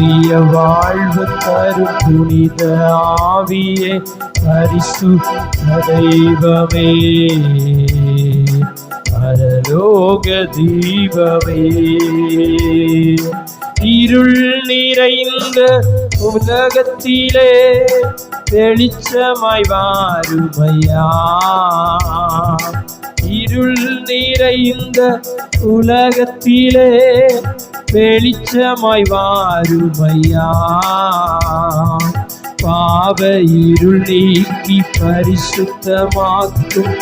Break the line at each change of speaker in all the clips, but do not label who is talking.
புதிய வாழ்வு தரும் புனித ஆவியே பரிசு தெய்வமே பரலோக தீபமே இருள் நிறைந்த உலகத்திலே வெளிச்சமாய் வாருமையா இருள் நிறைந்த உலகத்திலே வெளிச்சமாய் வாருமையா. பாவ இருள் நீக்கி பரிசுத்தமாக்கும்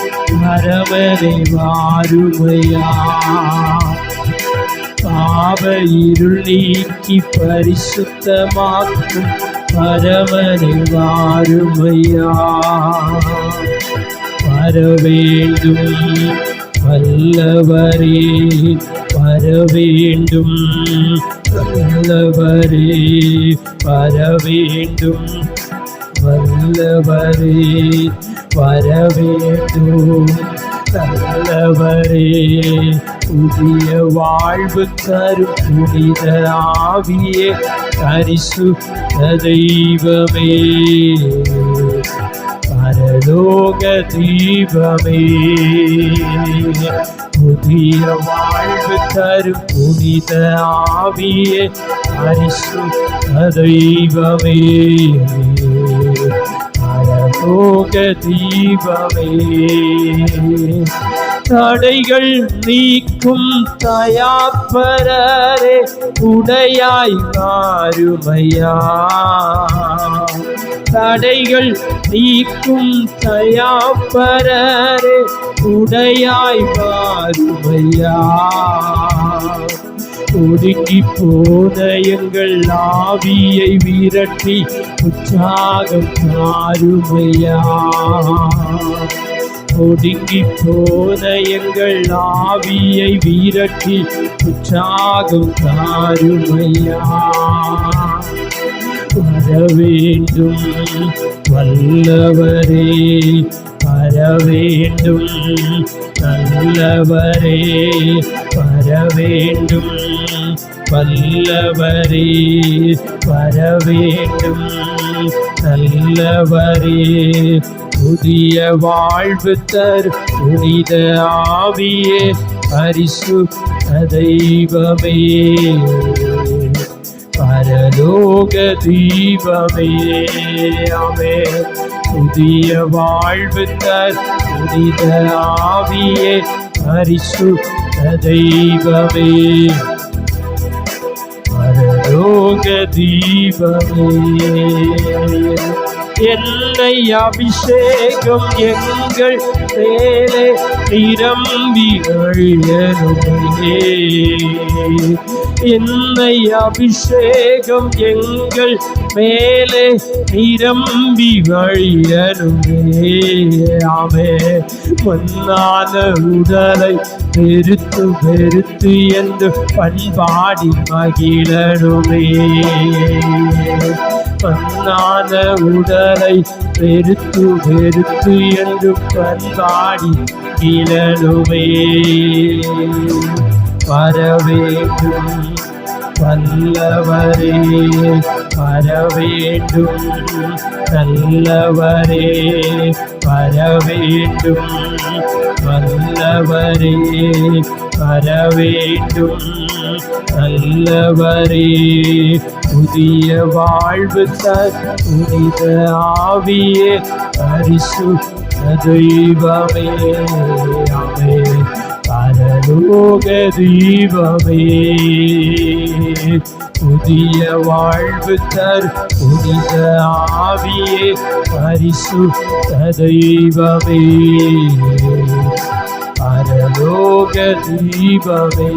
மரமனை வாருமையா. பாவ இருள் நீக்கி பரிசுத்தமாக்கும் பரமனை வாருமையா. வரவேண்டும். வல்லவரே வரவேண்டும். வல்லவரே வரவேண்டும். வல்லவரே வரவேண்டும். நல்லவரே புதிய வாழ்வு தரும் புனித ஆவிய கரிசு தெய்வமே. பரலோக தீபமே புதிய வாழ்வு தரும் புனித ஆவியே பரிசு தெய்வமே பரலோக தீபமே தடைகள் நீக்கும் தயாப்பரரே உடையாய் மாறுமையா தடைகள் நீக்கும் தயாப்பரே உடையாய் பாருமையா ஒடுங்கி போன எங்கள் ஆவியை விரட்டி உற்சாகம் மாறுமையா. ஒடுங்கி போன எங்கள் ஆவியை விரட்டி உற்சாகம் தாருமையா வர வேண்டும். வல்லவரே வர வேண்டும். நல்லவரே வர வேண்டும். வல்லவரே வர வேண்டும். நல்லவரே புதிய வாழ்வு தர் புனித ஆவியே பரிசு தெய்வமே. யோக தீபமே அமே புதிய வாழ்வு தரு புனித ஆவியே. பரிசு தெய்வமே. பரலோக தீபமே என்னை அபிஷேகம் எங்கள் மேலே. நிரம்பிகள் வழியனுமே என்னை அபிஷேகம் எங்கள் மேலே நிரம்பி வழியனுமே. ஆமே. மன்னான உடலை பெருத்து பெருத்து என்று பண்பாடி மகிழனுமே. மன்னான உடலை பெருத்து பெருத்து என்று பண்பாடி கிளனுமே வரவேண்டும் வல்லவரே வரவேண்டும் நல்லவரே வரவேண்டும் வல்லவரே வரவேண்டும் நல்லவரே புதிய வாழ்வு தர் புனித ஆவியே பரிசு தெய்வமே அமே பரலோக தீபமே புதிய வாழ்வு தர் புனித ஆவியே பரிசு தெய்வமே பரலோக தீபமே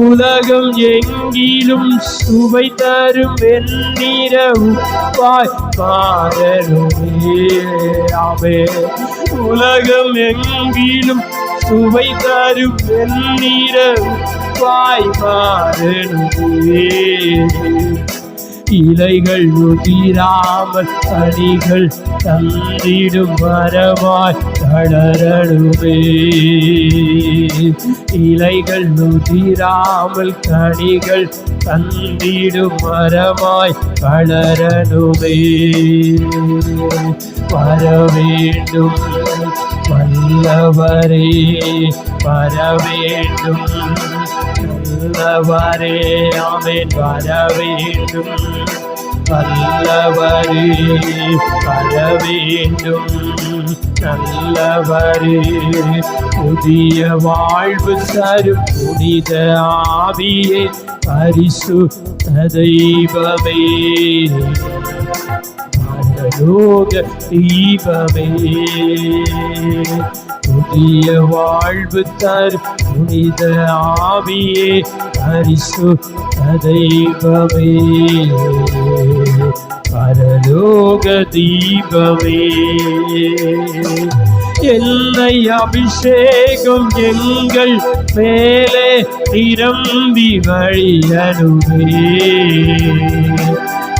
உலகம் எங்கிலும் சுவை தரும் வெண்ணீர உப்பாய் பாரலுமே ஆமே உலகம் எங்கிலும் சுவை தரும் வெண்ணீர உப்பாய் பாரலுமே இலைகள் உதிராமல் அடிகள் தந்திடும் மரமாய் தளரணுமே. இலைகள் உதிராமல் கனிகள் தந்திடும் மரமாய் தளரணுமே. வர வேண்டும் வல்லவரே வரவேண்டும் நல்லவரே ஆமென். வர வல்லவரே வரவேண்டும் நல்லவரே புதிய வாழ்வு தரும் புனித ஆவியே பரிசு தெய்வமே. யோக தீபமே புதிய வாழ்வு தர் புனித ஆவியே பரிசு தெய்வமே பரலோக தீபமே. என்னை அபிஷேகம் எங்கள் மேலே நிரம்பி வழியனுமே.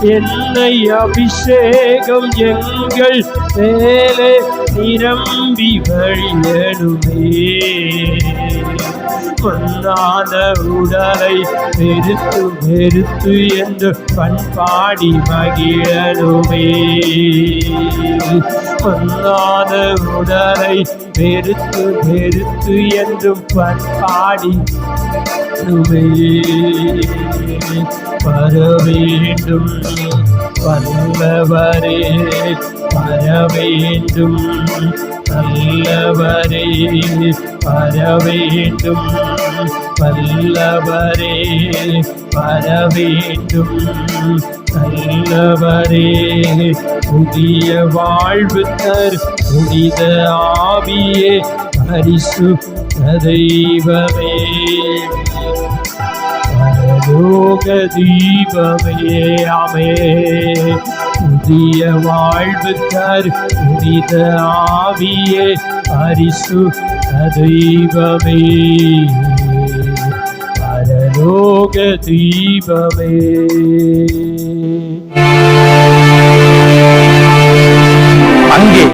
என்னை அபிஷேகம் எங்கள் மேலே நிரம்பி வழியனுமே பொன்னாத உடலை பெருத்து பெருத்து என்று பண்பாடி மகிழனுமே பொன்னாத உடலை பெருத்து பெருத்து என்றும் பண்பாடி வர வேண்டும் வல்லவரே வர வேண்டும் நல்லவரே வர வேண்டும் வல்லவரே வர நல்லவரே புதிய வாழ்வு தர் புனித ஆவியே பரிசு தெய்வமே. யோக தீபமே அமே புதிய வாழ்வு தர் புனித ஆவியே. பரிசு தெய்வமே பரலோக தீபமே
அங்கே